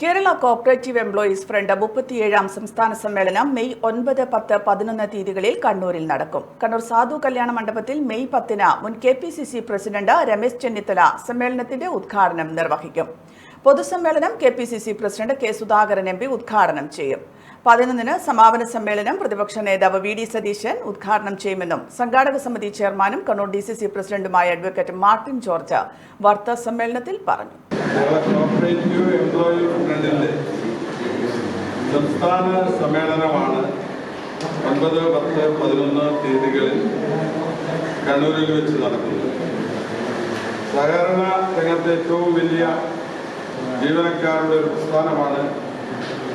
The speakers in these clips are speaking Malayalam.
കേരള കോപ്പറേറ്റീവ് എംപ്ലോയീസ് ഫ്രണ്ട് മുപ്പത്തിയേഴാം സംസ്ഥാന സമ്മേളനം മെയ് ഒൻപത് പത്ത് പതിനൊന്ന് തീയതികളിൽ കണ്ണൂരിൽ നടക്കും. കണ്ണൂർ സാധു കല്യാണ മണ്ഡപത്തിൽ മെയ് പത്തിന് മുൻ K P C C president Ramesh Chennithala സമ്മേളനത്തിന്റെ ഉദ്ഘാടനം നിർവഹിക്കും. പൊതുസമ്മേളനം K P C C president K Sudhakaran M P ഉദ്ഘാടനം ചെയ്യും. പതിനൊന്നിന് സമാപന സമ്മേളനം പ്രതിപക്ഷ നേതാവ് വി ഡി സതീശൻ ഉദ്ഘാടനം ചെയ്യുമെന്നും സംഘാടക സമിതി ചെയർമാനും കണ്ണൂർ ഡി സി സി പ്രസിഡന്റുമായ അഡ്വക്കേറ്റ് മാർട്ടിൻ ജോർജ് വാർത്താ സമ്മേളനത്തിൽ പറഞ്ഞു കേരള കോപ്പറേറ്റീവ് എംപ്ലോയി ഫ്രണ്ടിന്റെ സംസ്ഥാന സമ്മേളനമാണ് ഒൻപത് പത്ത് പതിനൊന്ന് തീയതികളിൽ കണ്ണൂരിൽ വെച്ച് നടക്കുന്നത്. സഹകരണ രംഗത്തെ ഏറ്റവും വലിയ ജീവനക്കാരുടെ ഒരു പ്രസ്ഥാനമാണ്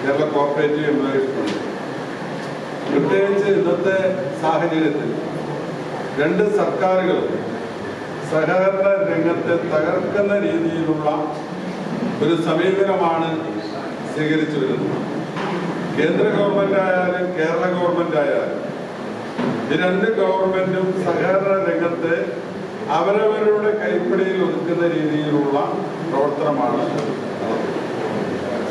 കേരള കോപ്പറേറ്റീവ് എംപ്ലോയീസ് ഫണ്ട് പ്രത്യേകിച്ച് ഇന്നത്തെ സാഹചര്യത്തിൽ രണ്ട് സർക്കാരുകൾ സഹകരണ രംഗത്തെ തകർക്കുന്ന രീതിയിലുള്ള ഒരു സമീപനമാണ് സ്വീകരിച്ചു വരുന്നത്. കേന്ദ്ര ഗവൺമെന്റ് ആയാലും കേരള ഗവൺമെന്റ് ആയാലും ഈ രണ്ട് ഗവൺമെന്റും സഹകരണ രംഗത്ത് അവരവരുടെ കൈപ്പിടിയിൽ ഒതുക്കുന്ന രീതിയിലുള്ള പ്രവർത്തനമാണ്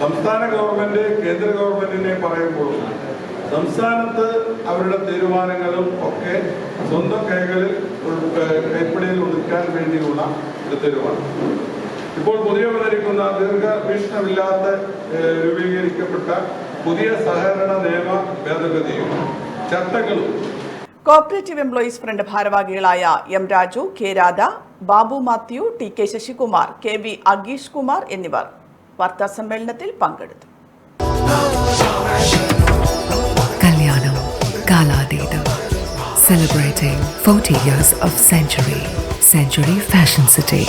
സംസ്ഥാന ഗവൺമെന്റ് കേന്ദ്ര ഗവൺമെന്റിനെ പറയുമ്പോൾ സംസ്ഥാനത്ത് അവരുടെ തീരുമാനങ്ങളും ഒക്കെ സ്വന്തം കൈകളിൽ കൈപ്പിടിയിൽ ഒതുക്കാൻ വേണ്ടിയുള്ള ഒരു തീരുമാനം ഇപ്പോൾ പുതിയ വന്നിരിക്കുന്ന ദീർഘവീക്ഷണമില്ലാത്ത ഭീഷണമില്ലാത്ത രൂപീകരിക്കപ്പെട്ട പുതിയ സഹകരണ നിയമ ഭേദഗതിയും ചട്ടങ്ങളും കോപ്പറേറ്റീവ് എംപ്ലോയീസ് ഫ്രണ്ട് ഭാരവാഹികളായ M Raju K Radha Babu Mathew T K Sasikumar K V Ageesh Kumar എന്നിവർ വാർത്താ സമ്മേളനത്തിൽ പങ്കെടുത്തു കല്യാണം കാലാതീതം Celebrating 40 years of Century. Century Fashion City.